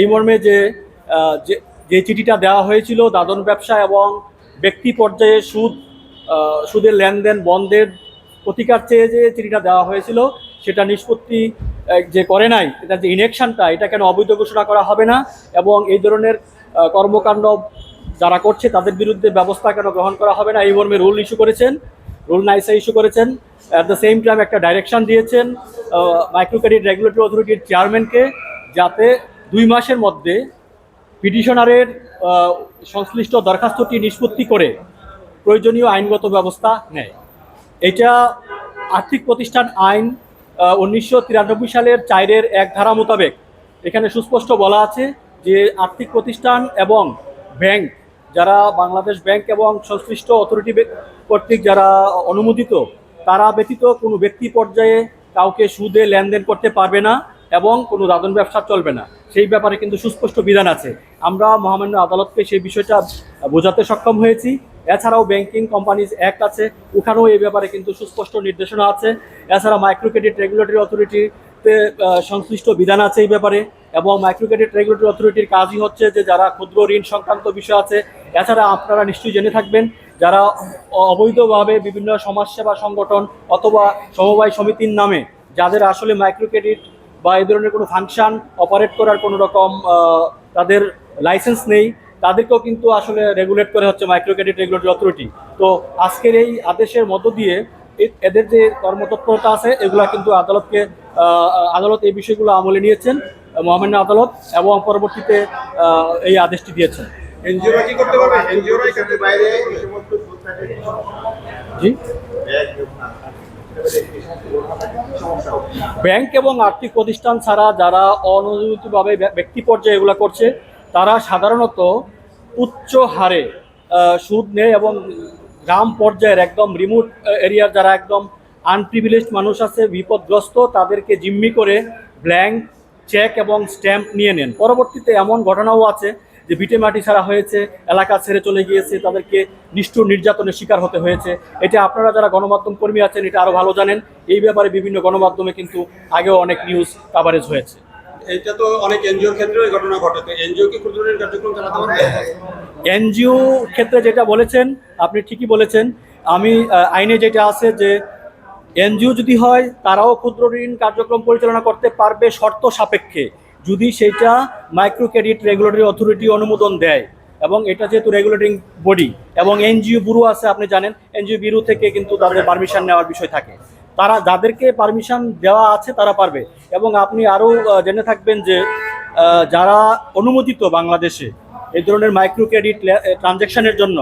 এই মর্মে যে যে চিঠিটা দেওয়া হয়েছিল দাদন ব্যবসা এবং ব্যক্তি পর্যায়ে সুদ সুদের লেনদেন বন্ধের প্রতিকার চেয়ে যে চিঠিটা দেওয়া হয়েছিল, সেটা নিষ্পত্তি যে করে নাই, এটা যে ইনেকশনটা এটা কেন অবৈধ ঘোষণা করা হবে না? এবং এই ধরনের কর্মকাণ্ড যারা করছে, তাদের বিরুদ্ধে ব্যবস্থা কেন গ্রহণ করা হবে না? এই মর্মে রুল ইস্যু করেছেন রুল নাইসা ইস্যু করেছেন। অ্যাট দ্য সেম টাইম একটা ডাইরেকশন দিয়েছেন মাইক্রো ক্রেডিট রেগুলেটরি অথরিটির চেয়ারম্যানকে যাতে দুই মাসের মধ্যে পিটিশনারের সংশ্লিষ্ট দরখাস্তটি নিষ্পত্তি করে প্রয়োজনীয় আইনগত ব্যবস্থা নেয়। এটা আর্থিক প্রতিষ্ঠান আইন উনিশশো তিরানব্বই সালের চাইরের এক ধারা মোতাবেক। এখানে সুস্পষ্ট বলা আছে যে আর্থিক প্রতিষ্ঠান এবং ব্যাংক, যারা বাংলাদেশ ব্যাংক এবং সংশ্লিষ্ট অথরিটি কর্তৃক যারা অনুমোদিত, তারা ব্যতীত কোনো ব্যক্তি পর্যায়ে কাউকে সুদে লেনদেন করতে পারবে না এবং কোনো দাদন ব্যবসা চলবে না। সেই ব্যাপারে কিন্তু সুস্পষ্ট বিধান আছে। আমরা মহামান্য আদালতকে সেই বিষয়টা বোঝাতে সক্ষম হয়েছি। এছাড়াও ব্যাংকিং কোম্পানিজ অ্যাক্ট আছে। ওখানেও এই ব্যাপারে কিন্তু সুস্পষ্ট নির্দেশনা আছে। এছাড়া মাইক্রো ক্রেডিট রেগুলেটরি অথরিটিতে সংশ্লিষ্ট বিধান আছে এই ব্যাপারে। এবং মাইক্রো ক্রেডিট রেগুলেটরি অথরিটির কাজই হচ্ছে যে যারা ক্ষুদ্র ঋণ সংক্রান্ত বিষয় আছে, এছাড়া আপনারা নিশ্চয়ই জেনে থাকবেন, যারা অবৈধভাবে বিভিন্ন সমাজসেবা সংগঠন অথবা সমবায় সমিতির নামে, যাদের আসলে মাইক্রো ক্রেডিট বা এই ধরনের কোনো ফাংশন অপারেট করার কোনো রকম তাদের লাইসেন্স নেই। তাদেরকেও কিন্তু আসলে রেগুলেট করে হচ্ছে মাইক্রো ক্রেডিট রেগুলেটরি অথরিটি তো আজকের এই আদেশের মধ্য দিয়ে এ- এদের যে কর্মতৎপরতা আছে এগুলা কিন্তু আদালতকে আদালত এই বিষয়গুলো আমলে নিয়েছেন মহামান্য আদালত এবং পরবর্তীতে এই আদেশটি দিয়েছেন। এনজিওরা কি করতে পারবে? এনজিওরাই করতে বাইরে বাইরে এই সমস্ত দুধ থাকে জি ব্যাংক এবং আর্থিক প্রতিষ্ঠান ছাড়া যারা অননুমোদিতভাবে ব্যক্তি পর্যায়ে এগুলো করছে, তারা সাধারণত উচ্চ হারে সুদ নেয় এবং গ্রাম পর্যায়ের একদম রিমোট এরিয়ার যারা একদম আনপ্রিভিলেজড মানুষ আছে, বিপদগ্রস্ত, তাদেরকে জিম্মি করে ব্ল্যাঙ্ক, চেক এবং স্ট্যাম্প নিয়ে নেন। পরবর্তীতে এমন ঘটনাও আছে যে ভিটে মাটি ছাড়া হয়েছে এলাকা ছেড়ে চলে গিয়েছে তাদেরকে নিষ্ঠুর নির্যাতনের শিকার হতে হয়েছে। এটা আপনারা যারা গণমাধ্যম কর্মী আছেন এটা আরও ভালো জানেন। এই ব্যাপারে বিভিন্ন গণমাধ্যমে কিন্তু আগেও অনেক নিউজ কাভারেজ হয়েছে। এটা তো অনেক এনজিওর ক্ষেত্রেও ঘটনা ঘটে। তো এনজিও কি ক্ষুদ্র ঋণ কার্যক্রম চালাতে পারবে? এনজিও ক্ষেত্রে যেটা বলেছেন আপনি ঠিকই বলেছেন। আমি আইনে যেটা আছে যে এনজিও যদি হয় তারাও ক্ষুদ্র ঋণ কার্যক্রম পরিচালনা করতে পারবে শর্ত সাপেক্ষে। যদি সেটা মাইক্রো ক্রেডিট রেগুলেটরি অথরিটি অনুমোদন দেয় এবং এটা যেহেতু রেগুলেটিং বডি এবং এনজিও ব্যুরো আছে, আপনি জানেন, এনজিও ব্যুরো থেকে কিন্তু তাদের পারমিশন নেওয়ার বিষয় থাকে। তারা যাদেরকে পারমিশন দেওয়া আছে, তারা পারবে। এবং আপনি আরও জেনে থাকবেন যে যারা অনুমোদিত বাংলাদেশে এই ধরনের মাইক্রো ক্রেডিট ট্রানজ্যাকশনের জন্য,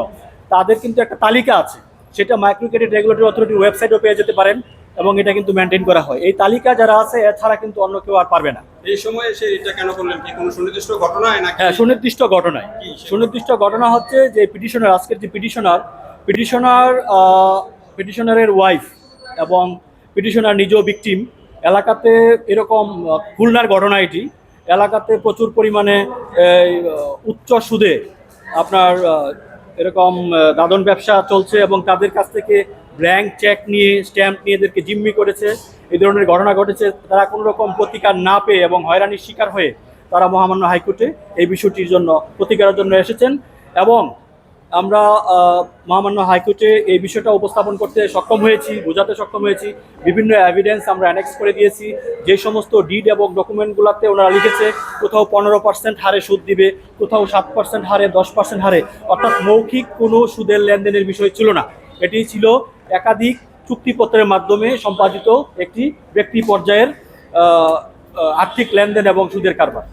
তাদের কিন্তু একটা তালিকা আছে। সেটা মাইক্রো ক্রেডিট রেগুলেটরি অথরিটির ওয়েবসাইটও পেয়ে যেতে পারেন। এবং এটা কিন্তু মেনটেন করা হয়। এই তালিকা যারা আছে এছাড়া কিন্তু অন্য কেউ আর পারবে না। এই সময় এসে এটা কেন করলেন? কি কোনো সুনির্দিষ্ট ঘটনায় না হ্যাঁ সুনির্দিষ্ট ঘটনায়। সুনির্দিষ্ট ঘটনা হচ্ছে যে পিটিশনার আজকের যে পিটিশনার পিটিশনার পিটিশনারের ওয়াইফ এবং পিটিশনার নিজেও ভিকটিম এলাকাতে এরকম খুলনার ঘটনা এটি। এলাকাতে প্রচুর পরিমাণে উচ্চ সুদে আপনার এরকম দাদন ব্যবসা চলছে এবং তাদের কাছ থেকে ব্ল্যাঙ্ক চেক নিয়ে স্ট্যাম্প নিয়ে এদেরকে জিম্মি করেছে। এই ধরনের ঘটনা ঘটেছে, তারা কোনো রকম প্রতিকার না পেয়ে এবং হয়রানির শিকার হয়ে তারা মহামান্য হাইকোর্টে এই বিষয়টির জন্য প্রতিকারের জন্য এসেছেন। এবং আমরা মহামান্য হাইকোর্টে এই বিষয়টা উপস্থাপন করতে সক্ষম হয়েছি, বোঝাতে সক্ষম হয়েছি। বিভিন্ন এভিডেন্স আমরা অ্যানেক্স করে দিয়েছি। যে সমস্ত ডিড এবং ডকুমেন্টগুলোতে ওনারা লিখেছে, কোথাও পনেরো পার্সেন্ট হারে সুদ দিবে, কোথাও সাত পার্সেন্ট হারে, দশ পার্সেন্ট হারে। অর্থাৎ মৌখিক কোনো সুদের লেনদেনের বিষয় ছিল না। এটি ছিল একাধিক চুক্তিপত্রের মাধ্যমে সম্পাদিত একটি ব্যক্তি পর্যায়ের আর্থিক লেনদেন এবং সুদের কারবার।